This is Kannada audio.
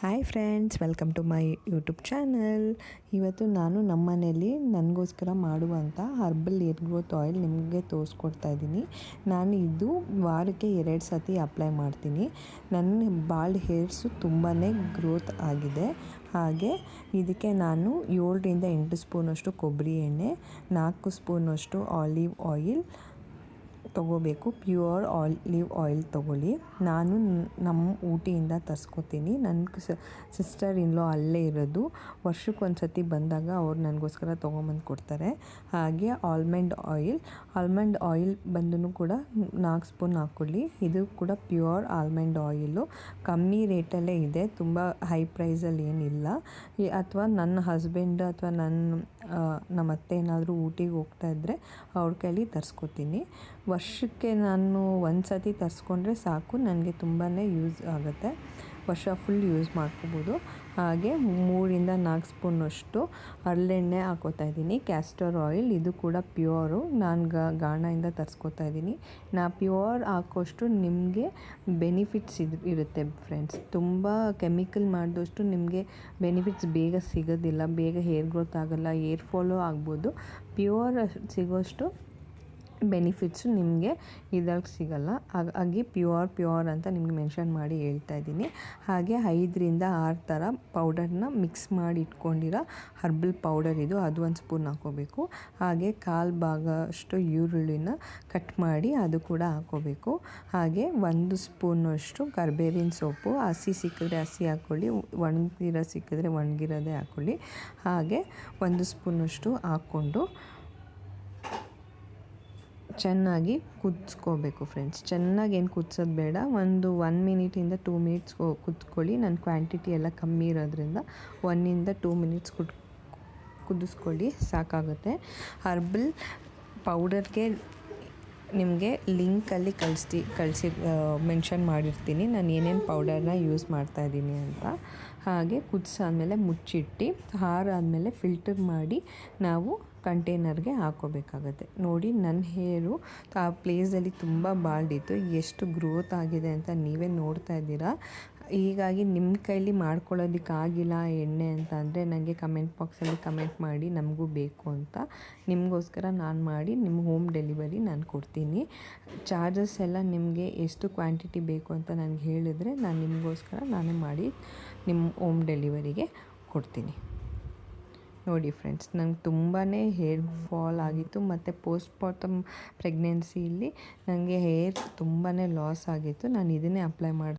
Hi friends welcome to my YouTube channel ಇವತ್ತು ನಾನು ನಮ್ಮ ಮನೆಯಲ್ಲಿ ನನಗೋಸ್ಕರ ಮಾಡುವಂಥ ಹರ್ಬಲ್ ಏರ್ ಗ್ರೋತ್ ಆಯಿಲ್ ನಿಮಗೆ ತೋರಿಸ್ಕೊಡ್ತಾ ಇದ್ದೀನಿ. ನಾನು ಇದು ವಾರಕ್ಕೆ ಎರಡು ಸತಿ ಅಪ್ಲೈ ಮಾಡ್ತೀನಿ. ನನ್ನ ಬಾಲ್ಡ್ ಹೇರ್ಸು ತುಂಬಾ ಗ್ರೋತ್ ಆಗಿದೆ. ಹಾಗೆ ಇದಕ್ಕೆ ನಾನು ಏಳರಿಂದ ಎಂಟು ಸ್ಪೂನಷ್ಟು ಕೊಬ್ಬರಿ ಎಣ್ಣೆ, ನಾಲ್ಕು ಸ್ಪೂನಷ್ಟು ಆಲಿವ್ ಆಯಿಲ್ ತೊಗೋಬೇಕು. ಪ್ಯೂರ್ ಆಲಿವ್ ಆಯಿಲ್ ತೊಗೊಳ್ಳಿ. ನಾನು ನಮ್ಮ ಊಟಿಯಿಂದ ತರಿಸ್ಕೊತೀನಿ. ನನ್ನ ಸಿಸ್ಟರ್ ಇನ್ಲೋ ಅಲ್ಲೇ ಇರೋದು. ವರ್ಷಕ್ಕೆ ಒಂದು ಸತಿ ಬಂದಾಗ ಅವ್ರು ನನಗೋಸ್ಕರ ತೊಗೊಂಬಂದು ಕೊಡ್ತಾರೆ. ಹಾಗೆ ಆಲ್ಮಂಡ್ ಆಯಿಲ್. ಆಲ್ಮಂಡ್ ಆಯಿಲ್ ಬಂದೂ ಕೂಡ ನಾಲ್ಕು ಸ್ಪೂನ್ ಹಾಕ್ಕೊಳ್ಳಿ. ಇದು ಕೂಡ ಪ್ಯೂರ್ ಆಲ್ಮಂಡ್ ಆಯಿಲು. ಕಮ್ಮಿ ರೇಟಲ್ಲೇ ಇದೆ. ತುಂಬ ಹೈ ಪ್ರೈಸಲ್ಲಿ ಏನಿಲ್ಲ. ಅಥವಾ ನನ್ನ ಹಸ್ಬೆಂಡ್ ಅಥವಾ ನನ್ನ ನಮ್ಮ ಅತ್ತೆ ಏನಾದರೂ ಊಟಿಗೆ ಹೋಗ್ತಾ ಇದ್ದರೆ ಅವ್ರ ಕೈಲಿ ತರಿಸ್ಕೊತೀನಿ. ವರ್ಷಕ್ಕೆ ನಾನು ಒಂದು ಸತಿ ತರಿಸ್ಕೊಂಡ್ರೆ ಸಾಕು, ನನಗೆ ತುಂಬಾ ಯೂಸ್ ಆಗುತ್ತೆ. ವರ್ಷ ಫುಲ್ ಯೂಸ್ ಮಾಡ್ಕೋಬೋದು. ಹಾಗೆ ಮೂರಿಂದ ನಾಲ್ಕು ಸ್ಪೂನಷ್ಟು ಹರಳೆಣ್ಣೆ ಹಾಕೋತಾ ಇದ್ದೀನಿ, ಕ್ಯಾಸ್ಟರ್ ಆಯಿಲ್. ಇದು ಕೂಡ ಪ್ಯೂರು. ನಾನು ಗಾಣದಿಂದ ತರಿಸ್ಕೊತಾ ಇದ್ದೀನಿ. ನಾ ಪ್ಯೂರ್ ಹಾಕೋಷ್ಟು ನಿಮಗೆ ಬೆನಿಫಿಟ್ಸ್ ಇದು, ಇರುತ್ತೆ ಫ್ರೆಂಡ್ಸ್. ತುಂಬ ಕೆಮಿಕಲ್ ಮಾಡಿದಷ್ಟು ನಿಮಗೆ ಬೆನಿಫಿಟ್ಸ್ ಬೇಗ ಸಿಗೋದಿಲ್ಲ. ಬೇಗ ಹೇರ್ ಗ್ರೋತ್ ಆಗೋಲ್ಲ. ಏರ್ ಫಾಲೋ ಆಗ್ಬೋದು. ಪ್ಯೂರ್ ಸಿಗೋಷ್ಟು ಬೆನಿಫಿಟ್ಸು ನಿಮಗೆ ಇದ್ರಲ್ಲಿ ಸಿಗಲ್ಲ. ಹಾಗಾಗಿ ಪ್ಯೂರ್ ಪ್ಯೂರ್ ಅಂತ ನಿಮಗೆ ಮೆನ್ಷನ್ ಮಾಡಿ ಹೇಳ್ತಾ ಇದ್ದೀನಿ. ಹಾಗೆ ಐದರಿಂದ ಆರು ಥರ ಪೌಡರ್ನ ಮಿಕ್ಸ್ ಮಾಡಿ ಇಟ್ಕೊಂಡಿರೋ ಹರ್ಬಲ್ ಪೌಡರ್ ಇದು. ಅದು ಒಂದು ಸ್ಪೂನ್ ಹಾಕೋಬೇಕು ಹಾಗೆ ಕಾಲು ಭಾಗ ಅಷ್ಟು ಈರುಳ್ಳಿನ ಕಟ್ ಮಾಡಿ ಅದು ಕೂಡ ಹಾಕೋಬೇಕು ಹಾಗೆ ಒಂದು ಸ್ಪೂನಷ್ಟು ಕರ್ಬೇವಿನ ಸೊಪ್ಪು. ಹಸಿ ಸಿಕ್ಕಿದ್ರೆ ಹಸಿ ಹಾಕ್ಕೊಳ್ಳಿ. ಒಣಗಿರೋ ಸಿಕ್ಕಿದ್ರೆ ಒಣಗಿರೋದೇ ಹಾಕ್ಕೊಳ್ಳಿ. ಹಾಗೆ ಒಂದು ಸ್ಪೂನಷ್ಟು ಹಾಕ್ಕೊಂಡು ಚೆನ್ನಾಗಿ ಕುದಿಸ್ಕೋಬೇಕು ಫ್ರೆಂಡ್ಸ್ ಚೆನ್ನಾಗಿ ಏನು ಕುದಿಸೋದು ಬೇಡ. ಒಂದು ಒನ್ ಮಿನಿಟಿಂದ ಟೂ ಮಿನಿಟ್ಸ್ ಕುದ್ಕೊಳ್ಳಿ. ನನ್ನ ಕ್ವಾಂಟಿಟಿ ಎಲ್ಲ ಕಮ್ಮಿ ಇರೋದ್ರಿಂದ ಒನ್ನಿಂದ ಟೂ ಮಿನಿಟ್ಸ್ ಕುಡ್, ಕುದಿಸ್ಕೊಳ್ಳಿ. ಸಾಕಾಗುತ್ತೆ. ಹರ್ಬಲ್ ಪೌಡರ್ಗೆ ನಿಮಗೆ ಲಿಂಕಲ್ಲಿ ಕಳಿಸ್ತಿ, ಕಳಿಸಿ ಮೆನ್ಷನ್ ಮಾಡಿರ್ತೀನಿ. ನಾನು ಏನೇನು ಪೌಡರ್ನ ಯೂಸ್ ಮಾಡ್ತಾಯಿದ್ದೀನಿ ಅಂತ. ಹಾಗೆ ಕುದಿಸಾದ್ಮೇಲೆ ಮುಚ್ಚಿಟ್ಟು, ಹಾರಾದಮೇಲೆ ಫಿಲ್ಟರ್ ಮಾಡಿ ನಾವು ಕಂಟೈನರ್ಗೆ ಹಾಕೋಬೇಕಾಗತ್ತೆ. ನೋಡಿ ನನ್ನ ಹೇರು ಆ ಪ್ಲೇಸಲ್ಲಿ ತುಂಬ ಬಾಳ್ದಿತ್ತು ಎಷ್ಟು ಗ್ರೋತ್ ಆಗಿದೆ ಅಂತ ನೀವೇ ನೋಡ್ತಾ ಇದ್ದೀರಾ? ಹೀಗಾಗಿ ನಿಮ್ಮ ಕೈಲಿ ಮಾಡ್ಕೊಳ್ಳೋದಕ್ಕಾಗಿಲ್ಲ ಎಣ್ಣೆ ಅಂತ ಅಂದರೆ ನನಗೆ ಕಮೆಂಟ್ ಬಾಕ್ಸಲ್ಲಿ ಕಮೆಂಟ್ ಮಾಡಿ, ನಮಗೂ ಬೇಕು ಅಂತ. ನಿಮಗೋಸ್ಕರ ನಾನು ಮಾಡಿ ನಿಮ್ಮ ಹೋಮ್ ಡೆಲಿವರಿ ನಾನು ಕೊಡ್ತೀನಿ. ಚಾರ್ಜಸ್ ಎಲ್ಲ ನಿಮಗೆ ಎಷ್ಟು ಕ್ವಾಂಟಿಟಿ ಬೇಕು ಅಂತ ನನಗೆ ಹೇಳಿದರೆ ನಾನು ನಿಮಗೋಸ್ಕರ ನಾನೇ ಮಾಡಿ ನಿಮ್ಮ ಹೋಮ್ ಡೆಲಿವರಿಗೆ ಕೊಡ್ತೀನಿ. ನೋಡಿ ಫ್ರೆಂಡ್ಸ್ ನಂಗೆ ತುಂಬಾ ಹೇರ್ ಫಾಲ್ ಆಗಿತ್ತು ಮತ್ತು ಪೋಸ್ಟ್ ಪಾರ್ಟಮ್ ಪ್ರೆಗ್ನೆನ್ಸಿಯಲ್ಲಿ ನನಗೆ ಹೇರ್ ತುಂಬಾ ಲಾಸ್ ಆಗಿತ್ತು. ನಾನು ಇದನ್ನೇ ಅಪ್ಲೈ ಮಾಡಿ